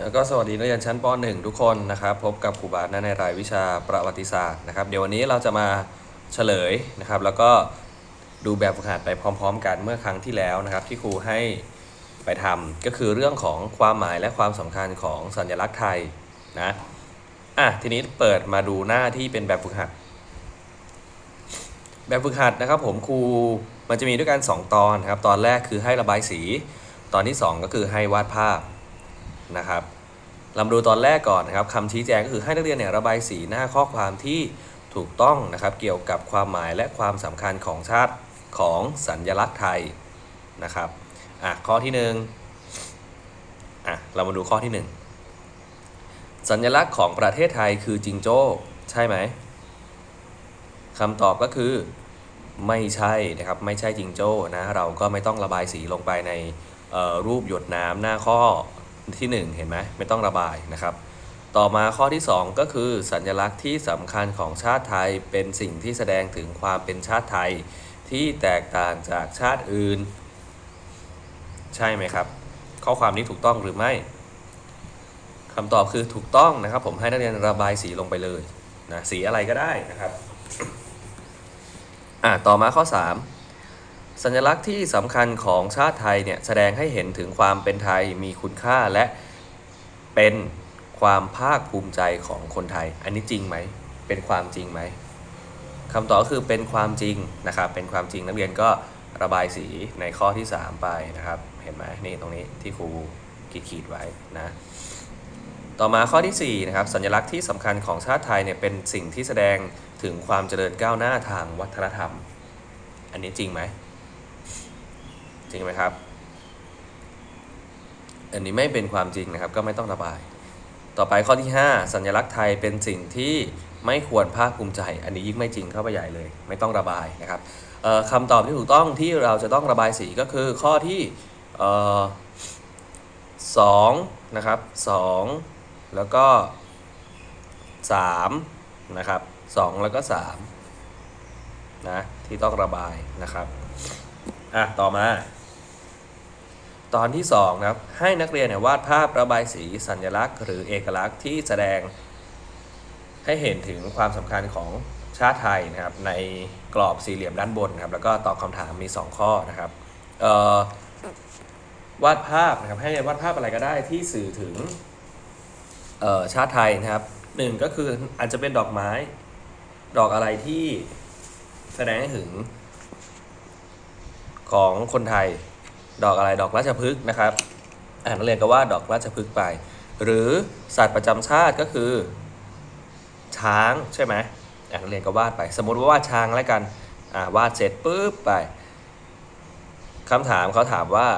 แล้วก็สวัสดีนักเรียนชั้นป .1 ทุกคนนะครับ พบกับครูบาสในรายวิชาประวัติศาสตร์นะครับ เดี๋ยววันนี้เราจะมาเฉลยนะครับ แล้วก็ดูแบบฝึกหัดไปพร้อม ๆ กันเมื่อครั้งที่แล้วนะครับ ที่ครูให้ไปทำก็คือเรื่องของความหมายและความสำคัญของสัญลักษณ์ไทยนะอะทีนี้เปิดมาดูหน้าที่เป็นแบบฝึกหัด แบบฝึกหัดนะครับ ผมครูมันจะมีด้วยกัน 2 ตอนนะครับ ตอนแรกคือให้ระบายสี ตอนที่ 2 ก็คือให้วาดภาพ นะครับเรามาดูตอนแรกก่อนนะครับคำชี้แจงก็คือให้นักเรียนเนี่ยระบายสีหน้าข้อความที่ถูกต้องนะครับ เกี่ยวกับความหมายและความสำคัญของชาติของสัญลักษณ์ไทยนะครับอะข้อที่หนึ่งอะเรามาดูข้อที่หนึ่งสัญลักษณ์ของประเทศไทยคือจิงโจ้ ใช่ไหมคำตอบก็คือไม่ใช่นะครับไม่ใช่จิงโจ้นะเราก็ไม่ต้องระบายสีลงไปในรูปหยดน้ำหน้าข้อ ที่ 1 เห็นไหมไม่ต้องระบายนะครับ ต่อมาข้อที่ 2 ก็คือสัญลักษณ์ที่สำคัญของชาติไทยเป็นสิ่งที่แสดงถึงความเป็นชาติไทยที่แตกต่างจากชาติอื่น ใช่ไหมครับ ข้อความนี้ถูกต้องหรือไม่คำตอบคือถูกต้องนะครับ ผมให้นักเรียนระบายสีลงไปเลยนะสีอะไรก็ได้นะครับ อะต่อมาข้อ 3 สัญลักษณ์ที่สำคัญของชาติไทยเนี่ยแสดงให้เห็นถึงความเป็นไทยมีคุณค่าและเป็นความภาคภูมิใจของคนไทย อันนี้จริงไหม เป็นความจริงไหมคำตอบก็คือเป็นความจริงนะครับ เป็นความจริงนักเรียนก็ระบายสีในข้อที่ 3 ไปนะครับ เห็นไหมนี่ตรงนี้ที่ครูขีดขีดไว้นะ ต่อมาข้อที่4นะครับสัญลักษณ์ที่สำคัญของชาติไทยเนี่ยเป็นสิ่งที่แสดงถึงความเจริญก้าวหน้าทางวัฒนธรรม อันนี้จริงไหม ริงไหมครับ อันนี้ไม่เป็นความจริงนะครับ ก็ไม่ต้องระบาย ต่อไปข้อที่ 5 สัญลักษณ์ไทยเป็นสิ่งที่ไม่ควรภาคภูมิใจ อันนี้ยิ่งไม่จริงเข้าไปใหญ่เลย ไม่ต้องระบายนะครับคำตอบที่ถูกต้องที่เราจะต้องระบายสีก็คือข้อที่สองนะครับสองแล้วก็สามนะครับสองแล้วก็สามนะที่ต้องระบายนะครับ อะ ต่อมา ตอนที่2นะครับให้นักเรียนเนี่ยวาดภาพระบายสีสัญลักษณ์ หรือเอกลักษณ์ที่แสดง ให้เห็นถึงความสำคัญของชาติไทยนะครับในกรอบสี่เหลี่ยมด้านบนนะครับแล้วก็ตอบคำถามมี 2 ข้อนะครับวาดภาพนะครับให้เรียนวาดภาพอะไรก็ได้ที่สื่อถึงชาติไทยนะครับหนึ่งก็คืออาจจะเป็นดอกไม้ ดอกอะไรที่แสดงให้ถึงของคนไทย ดอกอะไรดอกราชพฤกษ์นะครับอ่านักเรียนก็วาดดอกราชพฤกษ์ไป หรือสัตว์ประจำชาติก็คือ ช้างใช่ไหมอ่านักเรียนก็วาดไป สมมติว่าวาดช้างแล้วกันอ่าวาดเสร็จปุ๊บไปคำถามเขาถามว่า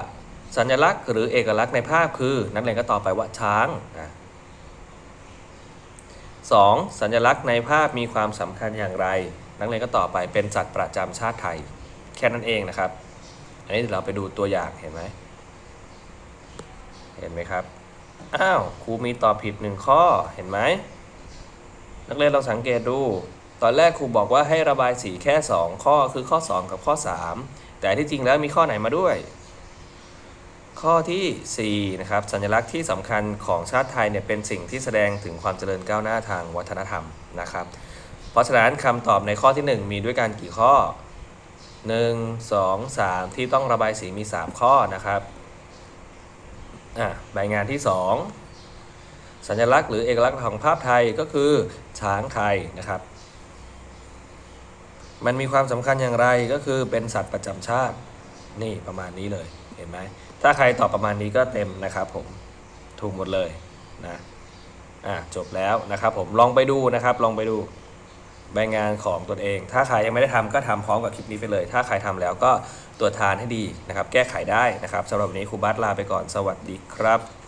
สัญลักษณ์หรือเอกลักษณ์ในภาพคือ นักเรียนก็ตอบไปว่าช้างอะสองสัญลักษณ์ในภาพมีความสำคัญอย่างไร นักเรียนก็ตอบไปเป็นสัตว์ประจำชาติไทย แค่นั้นเองนะครับ อันนี้เดี๋ยวเราไปดูตัวอย่างเห็นไหมเห็นไหมครับ อ้าวครูมีตอบผิดหนึ่งข้อเห็นไหมนักเรียนลองสังเกตดู ตอนแรกครูบอกว่าให้ระบายสีแค่ 2 ข้อคือข้อ 2 กับข้อ 3 แต่ที่จริงแล้วมีข้อไหนมาด้วย ข้อทีสี่4นะครับสัญลักษณ์ที่สำคัญของชาติไทยเนี่ยเป็นสิ่งที่แสดงถึงความเจริญก้าวหน้าทางวัฒนธรรมนะครับ เพราะฉะนั้นคำตอบในข้อที่ 1 มีด้วยกันกี่ข้อ 1 2 3 ที่ต้องระบายสีมี 3 ข้อนะครับอะใบงานที่ 2 สัญลักษณ์หรือเอกลักษณ์ของภาพไทยก็คือช้างไทยนะครับ มันมีความสำคัญอย่างไรก็คือเป็นสัตว์ประจำชาตินี่ประมาณนี้เลยเห็นไหมถ้าใครตอบประมาณนี้ก็เต็มนะครับผมถูกหมดเลยนะอะจบแล้วนะครับผมลองไปดูนะครับลองไปดู ใบงานของตนเอง ถ้าใครยังไม่ได้ทำก็ทำพร้อมกับคลิปนี้ไปเลย ถ้าใครทำแล้วก็ตรวจทานให้ดีนะครับ แก้ไขได้นะครับสำหรับวันนี้ครูบัสลาไปก่อนสวัสดีครับ